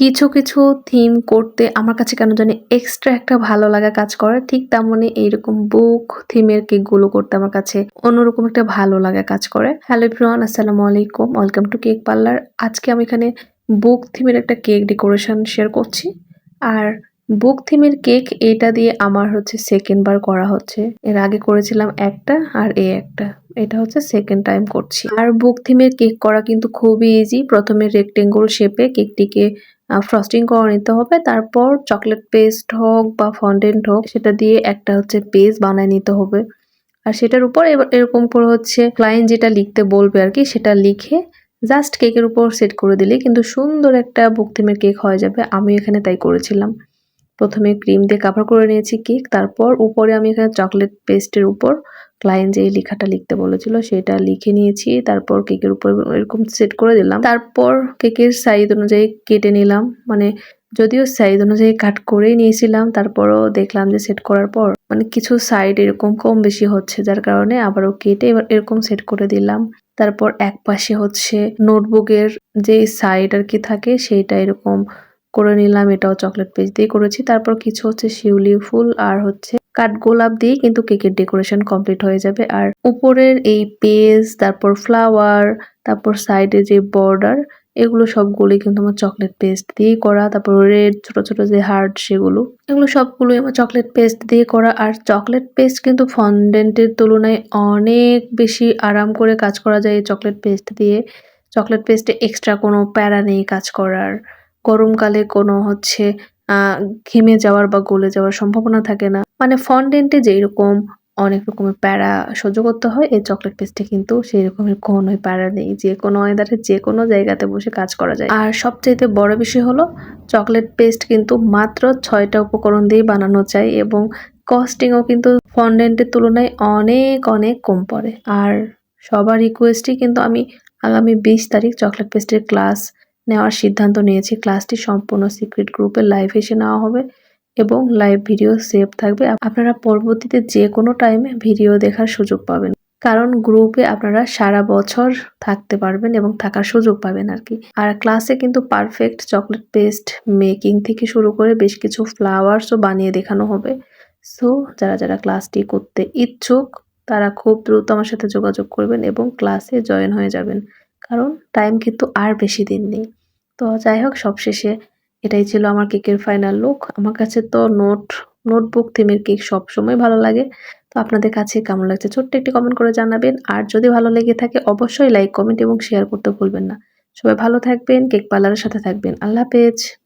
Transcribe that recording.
কিছু কিছু থিম করতে আমার কাছে কেন জানি এক্সট্রা একটা ভালো লাগা কাজ করে। ঠিক তেমনই এইরকম বুক থিমের কেকগুলো করতে আমার কাছে অন্যরকম একটা ভালো লাগা কাজ করে। হ্যালো এভরিওয়ান আসসালামু আলাইকুম ওয়েলকাম টু কেক পার্লার আজকে আমি এখানে বুক থিমের একটা কেক ডেকোরেশন শেয়ার করছি। আর বুক থিমের কেক এটা দিয়ে আমার হচ্ছে সেকেন্ড বার করা হচ্ছে। এর আগে করেছিলাম একটা আর এ একটা। এটা হচ্ছে সেকেন্ড টাইম করছি। আর বুক থিমের কেক করা কিন্তু খুবই ইজি প্রথমে রেক্টেঙ্গল শেপে কেকটিকে ফ্রস্টিং করে নিতে হবে। তারপর চকলেট পেস্ট হোক বা ফন্ডেন্ট হোক, সেটা দিয়ে একটা হচ্ছে পেজ বানায় নিতে হবে। আর সেটার উপর এরকম করে হচ্ছে ক্লায়েন্ট যেটা লিখতে বলবে আর কি, সেটা লিখে জাস্ট কেকের উপর সেট করে দিলে কিন্তু সুন্দর একটা বক্তিমের কেক হয়ে যাবে। আমি এখানে তাই করেছিলাম। প্রথমে ক্রিম দিয়ে কাভার করে নিয়েছি কেক, তারপর উপরে আমি এখানে চকলেট পেস্টের উপর ক্লায়েন্ট যে লেখাটা লিখতে বলেছিল সেটা লিখে নিয়েছি, তারপর কেকের উপর এরকম সেট করে দিলাম। তারপর কেকের সাইজ অনুযায়ী কেটে নিলাম মানে যদিও সাইজ অনুযায়ী কাট করেই নিয়েছিলাম, তারপরও দেখলাম যে সেট করার পর মানে কিছু সাইড এরকম কম বেশি হচ্ছে, যার কারণে আবারও কেটে এবার এরকম সেট করে দিলাম। তারপর এক পাশে হচ্ছে নোটবুকের যে সাইড আর কি থাকে সেইটা এরকম করে নিলাম, এটাও চকলেট পেস্ট দিয়ে করেছি। তারপর কিছু হচ্ছে শিউলি ফুল আর হচ্ছে কাঠ গোলাপ দিয়ে কিন্তু কেকের ডেকোরেশন কমপ্লিট হয়ে যাবে। আর উপরের এই পেজ তারপর ফ্লাওয়ার তারপর সাইডে যে বর্ডার এগুলো সবগুলোই কিন্তু আমার চকলেট পেস্ট দিয়ে করা। তারপর রেড ছোট ছোট যে হার্ট সেগুলো, এগুলো সবগুলোই আমার চকলেট পেস্ট দিয়ে করা। আর চকলেট পেস্ট কিন্তু ফন্ডেন্টের তুলনায় অনেক বেশি আরাম করে কাজ করা যায় এই চকলেট পেস্ট দিয়ে। চকলেট পেস্টে এক্সট্রা কোনো প্যারা নেই কাজ করার। গরমকালে কোনো হচ্ছে ঘেমে যাওয়ার বা গলে যাওয়ার সম্ভাবনা থাকে না। মানে ফন্ডেন্টে যেই রকম অনেক রকমের প্যারা সহ্য করতে হয় এই চকলেট পেস্টে কিন্তু সেই রকমের কোনোই প্যারা নেই। যে কোনো ওয়েদারে যে কোনো জায়গাতে বসে কাজ করা যায়। আর সবচাইতে বড় বিষয় হলো চকলেট পেস্ট কিন্তু মাত্র ছয়টা উপকরণ দিয়ে বানানো যায় এবং কস্টিংও কিন্তু ফন্ডেন্টের তুলনায় অনেক অনেক কম পড়ে। আর সবার রিকোয়েস্টই কিন্তু আমি আগামী বিশ তারিখ চকলেট পেস্টের ক্লাস নেওয়ার সিদ্ধান্ত নিয়েছি। ক্লাসটি সম্পূর্ণ সিক্রেট গ্রুপে লাইভ এসে নেওয়া হবে এবং লাইভ ভিডিও সেভ থাকবে। আপনারা পরবর্তীতে যে কোনো টাইমে ভিডিও দেখার সুযোগ পাবেন। কারণ গ্রুপে আপনারা সারা বছর থাকতে পারবেন এবং থাকার সুযোগ পাবেন আর কি। আর ক্লাসে কিন্তু পারফেক্ট চকলেট পেস্ট মেকিং থেকে শুরু করে বেশ কিছু ফ্লাওয়ার্সও বানিয়ে দেখানো হবে। সো, যারা যারা ক্লাসটি করতে ইচ্ছুক, তারা খুব দ্রুত আমার সাথে যোগাযোগ করবেন এবং ক্লাসে জয়েন হয়ে যাবেন। কারণ টাইম কিন্তু আর বেশি দিন নেই। তো যাই হোক সবশেষে এটাই ছিল আমার কেকের ফাইনাল লুক আমার কাছে তো নোট নোটবুক থিমের কেক সবসময় ভালো লাগে। তো আপনাদের কাছে কেমন লাগছে ছোট্ট একটি কমেন্ট করে জানাবেন। আর যদি ভালো লেগে থাকে, অবশ্যই লাইক কমেন্ট এবং শেয়ার করতে ভুলবেন না। সবাই ভালো থাকবেন কেক পার্লারের সাথে থাকবেন। আল্লাহ হাফেজ।